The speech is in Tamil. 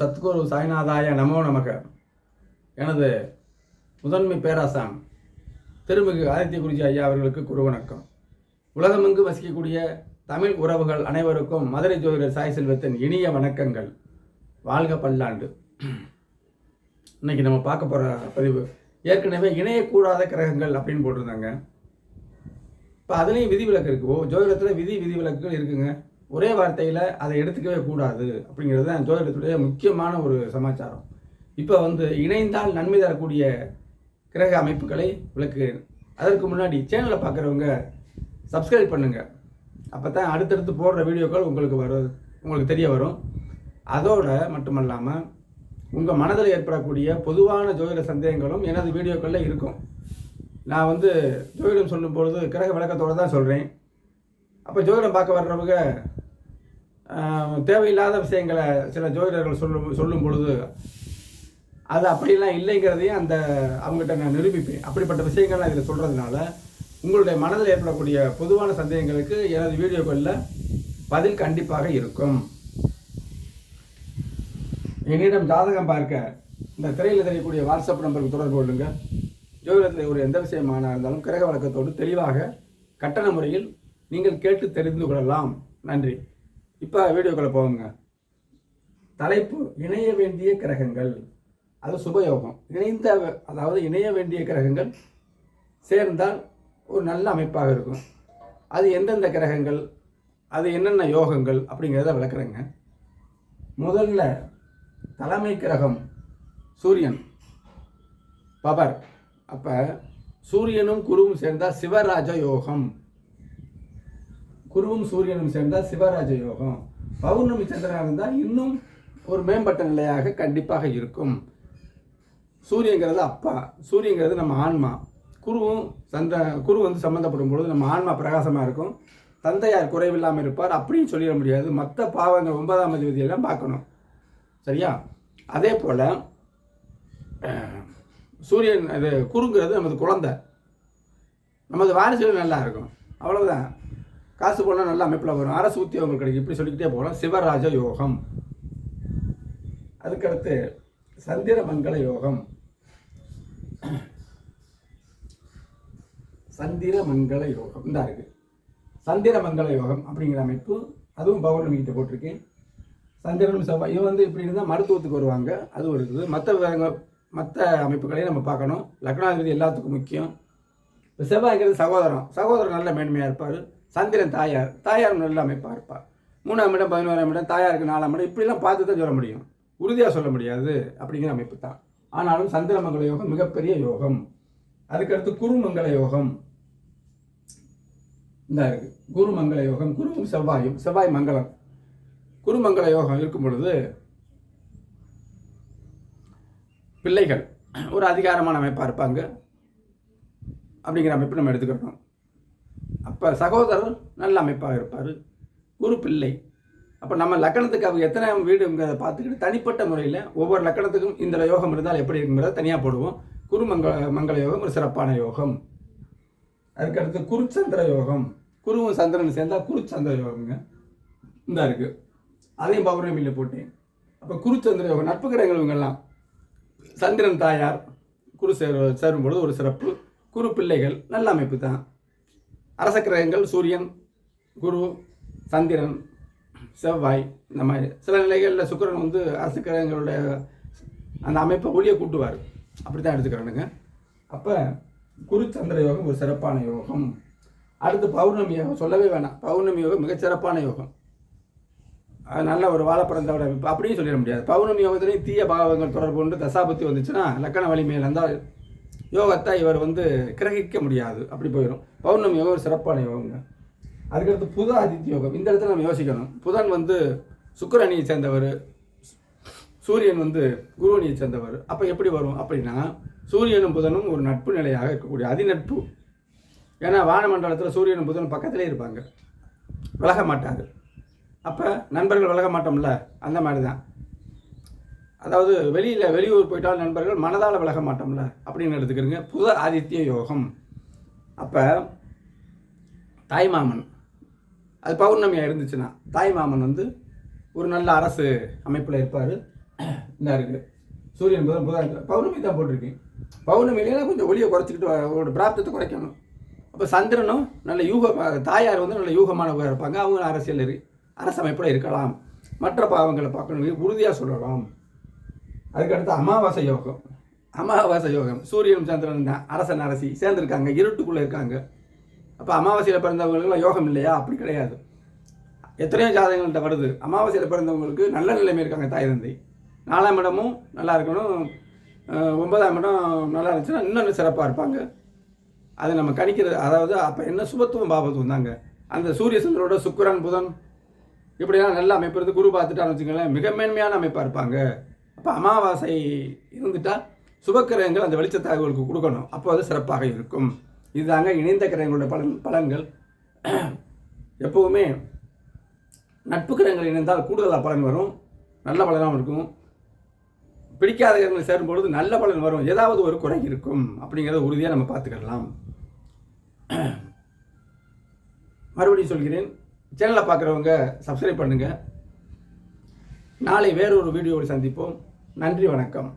சத்குரு சாய்நாதாய நமோ நமக. எனது முதன்மை பேராசாம் திருமிகு ஆதித்ய குருஜி ஐயா அவர்களுக்கு குரு வணக்கம். உலகமெங்கு வசிக்கக்கூடிய தமிழ் உறவுகள் அனைவருக்கும் மதுரை ஜோதிடர் சாய் செல்வத்தின் இனிய வணக்கங்கள். வாழ்க பல்லாண்டு. இன்னைக்கு நம்ம பார்க்க போகிற பதிவு ஏற்கனவே இணையக்கூடாத கிரகங்கள் அப்படின்னு போட்டிருந்தாங்க. இப்போ அதுலேயும் விதிவிலக்கு இருக்குது ஓ ஜோதிடத்தில் விதி விதிவிலக்குகள் இருக்குங்க. ஒரே வார்த்தையில் அதை எடுத்துக்கவே கூடாது அப்படிங்கிறது தான் ஜோதிடத்துடைய முக்கியமான ஒரு சமாச்சாரம். இப்போ வந்து இணைந்தால் நன்மை தரக்கூடிய கிரக அமைப்புகளை விளக்குகிறேன். அதற்கு முன்னாடி சேனலை பார்க்குறவங்க சப்ஸ்கிரைப் பண்ணுங்கள் அப்போ தான் அடுத்தடுத்து போடுற வீடியோக்கள் உங்களுக்கு வரும் உங்களுக்கு தெரிய வரும். அதோட மட்டுமல்லாமல் உங்கள் மனதில் ஏற்படக்கூடிய பொதுவான ஜோதிட சந்தேகங்களும் எனது வீடியோக்களில் இருக்கும். நான் வந்து ஜோதிடம் சொல்லும் பொழுது கிரக விளக்கத்தோடு தான் சொல்கிறேன் அப்போ ஜோதிடம் பார்க்க வர்றவங்க தேவையில்லாத விஷயங்களை சில ஜோதிடர்கள் சொல்லும் சொல்லும் பொழுது அது அப்படிலாம் இல்லைங்கிறதையும் அந்த அவங்ககிட்ட நான் நிரூபிப்பேன். அப்படிப்பட்ட விஷயங்கள் நான் இதில் சொல்கிறதுனால உங்களுடைய மனதில் ஏற்படக்கூடிய பொதுவான சந்தேகங்களுக்கு எனது வீடியோக்களில் பதில் கண்டிப்பாக இருக்கும். என்னிடம் ஜாதகம் பார்க்க இந்த திரையில் தெரியக்கூடிய வாட்ஸ்அப் நம்பருக்கு தொடர்பு கொள்ளுங்க. ஜோதிடத்தில் ஒரு எந்த விஷயமான இருந்தாலும் கிரக வழக்கத்தோடு தெளிவாக கட்டண முறையில் நீங்கள் கேட்டு தெரிந்து கொள்ளலாம். நன்றி. இப்போ வீடியோக்குள்ளே போங்க. தலைப்பு இணைய வேண்டிய கிரகங்கள். அது சுபயோகம். இணைந்த அதாவது இணைய வேண்டிய கிரகங்கள் சேர்ந்தால் ஒரு நல்ல அமைப்பாக இருக்கும். அது எந்தெந்த கிரகங்கள் அது என்னென்ன யோகங்கள் அப்படிங்கிறத விளக்குறேங்க. முதல்ல தலைமை கிரகம் சூரியன். பவர் அப்போ சூரியனும் குருவும் சேர்ந்தால் சிவராஜ யோகம். குருவும் சூரியனும் சேர்ந்தால் சிவராஜ யோகம். பௌர்ணமி சந்திரனாக இருந்தால் இன்னும் ஒரு மேம்பட்ட நிலையாக கண்டிப்பாக இருக்கும். சூரியங்கிறது அப்பா. சூரியங்கிறது நம்ம ஆன்மா. குருவும் சந்த குரு வந்து சம்மந்தப்படும் பொழுது நம்ம ஆன்மா பிரகாசமாக இருக்கும். தந்தையார் குறைவில்லாமல் இருப்பார். அப்படின்னு சொல்லிட முடியாது. மற்ற பாவங்கள் ஒன்பதாம் அதிபதியெல்லாம் பார்க்கணும். சரியா? அதே போல் சூரியன் அது குருங்கிறது நமது குழந்தை. நமது வாரிசுகள் நல்லா இருக்கும். அவ்வளவுதான். காசு போனால் நல்ல அமைப்பில் வரும். அரசு உத்தியோகங்கள் கிடைக்கும். இப்படி சொல்லிக்கிட்டே போகலாம் சிவராஜ யோகம். அதுக்கடுத்து சந்திர மங்கள யோகம். சந்திர மங்கள யோகம். இந்த இருக்கு. சந்திர மங்கள யோகம் அப்படிங்கிற அமைப்பு. அதுவும் பௌர்ணமி கிட்ட போட்டிருக்கேன் சந்திரனும் செவ்வாய் இவன் வந்து இப்படி இருந்தால் மருத்துவத்துக்கு வருவாங்க. அது ஒரு இருக்குது மற்ற மற்ற அமைப்புகளையும் நம்ம பார்க்கணும். லக்னாதிபதி எல்லாத்துக்கும் முக்கியம். இப்போ செவ்வாய்ங்கிறது சகோதரம் சகோதரன் நல்ல மேன்மையாக இருப்பார். சந்திரன் தாயார். தாயார் நல்ல அமைப்பாக இருப்பார் மூணாம் இடம் பதினோராம் இடம் தாயாருக்கு நாலாம் இடம் இப்படிலாம் பார்த்து தான் சொல்ல முடியும். உறுதியாக சொல்ல முடியாது அப்படிங்கிற அமைப்பு தான். ஆனாலும் சந்திரமங்கல யோகம் மிகப்பெரிய யோகம். அதுக்கடுத்து குருமங்கல யோகம். இந்த இருக்கு. குருமங்கல யோகம் குருவும் செவ்வாயும் செவ்வாய் மங்களம். குருமங்கல யோகம் இருக்கும் பொழுது பிள்ளைகள் ஒரு அதிகாரமான அமைப்பாக இருப்பாங்க. அப்படிங்கிற அமைப்பு நம்ம எடுத்துக்கிறோம் அப்போ சகோதரர் நல்ல அமைப்பாக இருப்பார். குரு பிள்ளை. அப்போ நம்ம லக்கணத்துக்கு அவங்க எத்தனை வீடுங்கிறத பார்த்துக்கிட்டு தனிப்பட்ட முறையில் ஒவ்வொரு லக்கணத்துக்கும் இந்த யோகம் இருந்தால் எப்படி இருக்குங்கிறத தனியாக போடுவோம். குரு மங்கள யோகம் ஒரு சிறப்பான யோகம். அதுக்கடுத்து குருச்சந்திர யோகம். குருவும் சந்திரன் சேர்ந்தால் குருச்சந்திர யோகங்க. இந்த இருக்குது அதையும் பௌர்ணமியில் போட்டேன். அப்போ குருச்சந்திர யோகம் நட்பு கிரகங்கள் இவங்கெல்லாம் சந்திரன் தாயார் குரு சேர் சேரும் பொழுது ஒரு சிறப்பு. குரு பிள்ளைகள் நல்ல அமைப்பு தான். அரச கிரகங்கள் சூரியன் குரு சந்திரன் செவ்வாய் இந்த மாதிரி சில நிலைகளில் சுக்கிரன் வந்து அரச கிரகங்களுடைய அந்த அமைப்பை ஒளியை கூட்டுவார். அப்படி தான் எடுத்துக்கிறானுங்க அப்போ குரு சந்திர யோகம் ஒரு சிறப்பான யோகம். அடுத்து பௌர்ணமி யோகம் சொல்லவே வேணாம். பௌர்ணமி யோகம் மிகச்சிறப்பான யோகம். அது நல்ல ஒரு வாழப்பிறந்தோட அமைப்பு. அப்படியும் சொல்லிட முடியாது. பௌர்ணமி யோகத்துலேயும் தீய பாவங்கள் தொடர்பு கொண்டு தசாபத்தி வந்துச்சுன்னா லக்கண வலிமையில் இருந்தால் யோகத்தை இவர் வந்து கிரகிக்க முடியாது. அப்படி போயிடும் பௌர்ணமி யோகம் ஒரு சிறப்பான யோகங்க. அதுக்கடுத்து புத ஆதித்ய யோகம். இந்த இடத்துல நம்ம யோசிக்கணும். புதன் வந்து சுக்கரணியை சேர்ந்தவர். சூரியன் வந்து குருவனியை சேர்ந்தவர். அப்போ எப்படி வரும் அப்படின்னா சூரியனும் புதனும் ஒரு நட்பு நிலையாக இருக்கக்கூடிய அதிநட்பு. ஏன்னா வானமண்டலத்தில் சூரியனும் புதனும் பக்கத்திலே இருப்பாங்க. விலக மாட்டார் அப்போ நண்பர்கள் விலக மாட்டோம்ல? அந்த மாதிரி தான் அதாவது வெளியில் வெளியூர் போயிட்டால் நண்பர்கள் மனதால் விலக மாட்டோம்ல அப்படின்னு எடுத்துக்கிறீங்க. புத ஆதித்ய யோகம். அப்போ தாய்மாமன் அது பௌர்ணமியாக இருந்துச்சுன்னா தாய்மாமன் வந்து ஒரு நல்ல அரசு அமைப்பில் இருப்பார். இந்த இருக்குது சூரியன் புதன் புதன். பௌர்ணமி தான் போட்டிருக்கேன். பௌர்ணமியில கொஞ்சம் ஒளியை குறைச்சிக்கிட்டு ஒரு அவரோட பிராப்தத்தை குறைக்கணும். அப்போ சந்திரனும் நல்ல யூக தாயார் வந்து நல்ல யூகமானவங்க இருப்பாங்க. அவங்க அரசியல் இரு அரசமைப்பில் இருக்கலாம். மற்ற பாவங்களை பார்க்கணும் உறுதியாக சொல்லலாம். அதுக்கடுத்து அமாவாசை யோகம். அமாவாசை யோகம். சூரியன் சந்திரன் தான் அரசன் அரசி சேர்ந்துருக்காங்க. இருட்டுக்குள்ளே இருக்காங்க. அப்போ அமாவாசையில் பிறந்தவங்களுக்குலாம் யோகம் இல்லையா? அப்படி கிடையாது. எத்தனையோ ஜாதகங்கள்கிட்ட வருது. அமாவாசையில் பிறந்தவங்களுக்கு நல்ல நிலைமை இருக்காங்க தாய் தந்தை. நாலாம் இடமும் நல்லா இருக்கணும். ஒன்பதாம் இடம் நல்லா இருந்துச்சுன்னா இன்னொன்று சிறப்பாக இருப்பாங்க. அதை நம்ம கணிக்கிறது அதாவது அப்போ என்ன சுபத்துவம் பாபத்துவம் தாங்க. அந்த சூரிய சந்திரோட சுக்கரன் புதன் இப்படிலாம் நல்ல அமைப்பு குரு பார்த்துட்டான்னு வச்சுக்கோங்களேன் மிக மேன்மையான அமைப்பாக இருப்பாங்க. அப்போ அமாவாசை இருந்துட்டால் சுபக்கிரகங்கள் அந்த வெளிச்ச தகவலுக்கு கொடுக்கணும். அப்போ அது சிறப்பாக இருக்கும். இதுதாங்க இணைந்த கிரகங்களோட பலன் பலன்கள். எப்போவுமே நட்பு கிரகங்கள் இணைந்தால் கூடுதலாக பலன் வரும். நல்ல பலனாகவும் இருக்கும். பிடிக்காத கிரகங்கள் சேரும் பொழுது நல்ல பலன் வரும். ஏதாவது ஒரு குறை இருக்கும். அப்படிங்கிறத உறுதியாக நம்ம பார்த்துக்கலாம். மறுபடியும் சொல்கிறேன். சேனலை பார்க்குறவங்க சப்ஸ்கிரைப் பண்ணுங்கள் நாளை வேறொரு வீடியோவில் சந்திப்போம். நன்றி வணக்கம்.